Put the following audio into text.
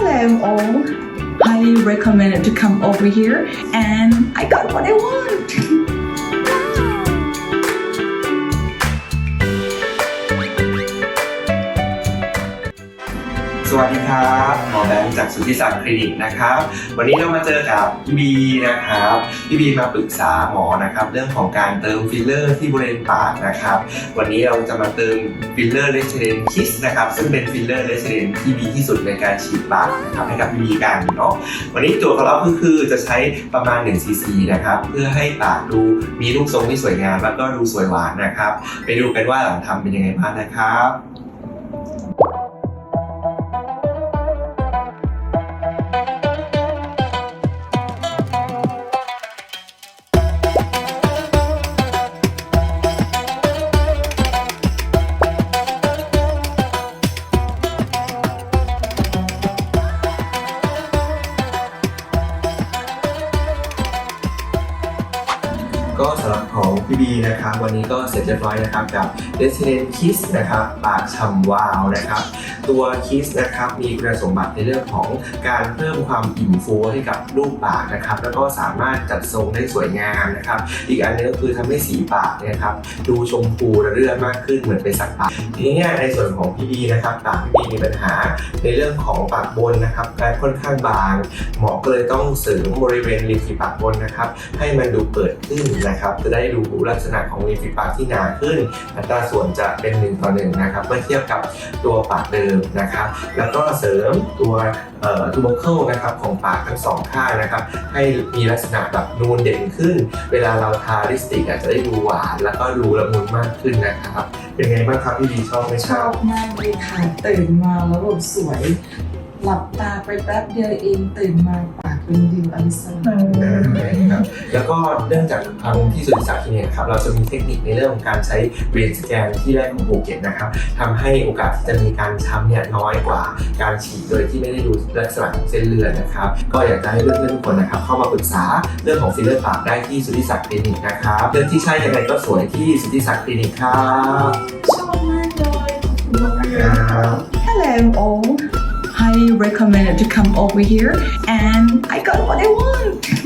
Hello all. Highly recommended to come over here and I got what I want. สวัสดีครับหมอแบงค์จากสุทธิศักดิ์คลินิกนะครับ วันนี้เรามาเจอกับพี่บีนะครับพี่บีมาปรึกษาหมอนะครับ เรื่องของการเติมฟิลเลอร์ที่บริเวณปากนะครับ วันนี้เราจะมาเติมฟิลเลอร์เลสเ d นคิสนะครับ ซึ่งเป็นฟิลเลอร์เลสเ d นที่ดีที่สุดในการฉีดปากนะครับให้กับพี่บีกันเนาะวันนี้โจทย์ของเราก็คือจะใช้ประมาณ1ซีซีนะครับเพื่อให้ปากดูมีรูปทรงที่สวยงามแล้วก็ดูสวยหวานนะครับ ไปดูกันว่าหลังทำเป็นยังไงบ้างนะครับ ก็สำหรับของพี่บีนะครับวันนี้ก็เสร็จเรียบร้อยนะครับกับ Resident Kiss นะครับปากฉ่ำวาวนะครับ ตัว Kiss นะครับมีคุณสมบัติในเรื่องของการเพิ่มความอิ่มฟูให้กับรูปปากนะครับแล้วก็สามารถจัดทรงได้สวยงามนะครับ อีกอันนึงก็คือทำให้สีปากเนะครับดูชมพูระเรื่อมากขึ้นเหมือนเป็นสักปากทีนี้ในส่วนของพี่บีนะครับปากพี่บีมีปัญหาในเรื่องของปากบนนะครับการค่อนข้างบาง หมอก็เลยต้องเสริมบริเวณริมฝีปากบนนะครับ ให้มันดูเปิดขึ้นนะครับจะได้ดูลักษณะของริมฝีปากที่หนาขึ้น อัตราส่วนจะเป็น1ต่อ1นะครับเมื่อเทียบกับตัวปากเดิมนะครับ แล้วก็เสริมตัวทูบเคิลนะครับของปากทั้งสองข้างนะครับ ให้มีลักษณะแบบนูนเด่นขึ้น เวลาเราทาลิปสติกอาจจะได้ดูหวาน แล้วก็ดูละมุนมากขึ้นนะครับ เป็นไงบ้างครับพี่ดีชอบไหมชอบมากเลยค่ะตื่นมาแล้วแบบสวย หลับตาไปแป๊บเดียวเองตื่นมาปา เป็นดิวอลิสันครับแล้วก็เนื่องจากทางที่สุริศักดิ์ที่เนี่ยครับเราจะมีเทคนิคในเรื่องของการใช้เบรนสแกนที่แรกของภูเก็ตนะครับทำให้โอกาสที่จะมีการช้ำเนี่ยน้อยกว่าการฉีดโดยที่ไม่ได้ดูลักษณะของเส้นเลือดนะครับก็อยากจะให้เพื่อนๆทุกคนนะครับเข้ามาปรึกษาเรื่องของฟิลเลอร์ปากได้ที่สุทธิศักดิ์คลินิกนะครับเรื่องที่ใช่ยังไงก็สวยที่สุทธิศักดิ์คลินิกครับชอบมากเลยขอบคุณมากครับ Hello all. Recommended to come over here and I got what I want.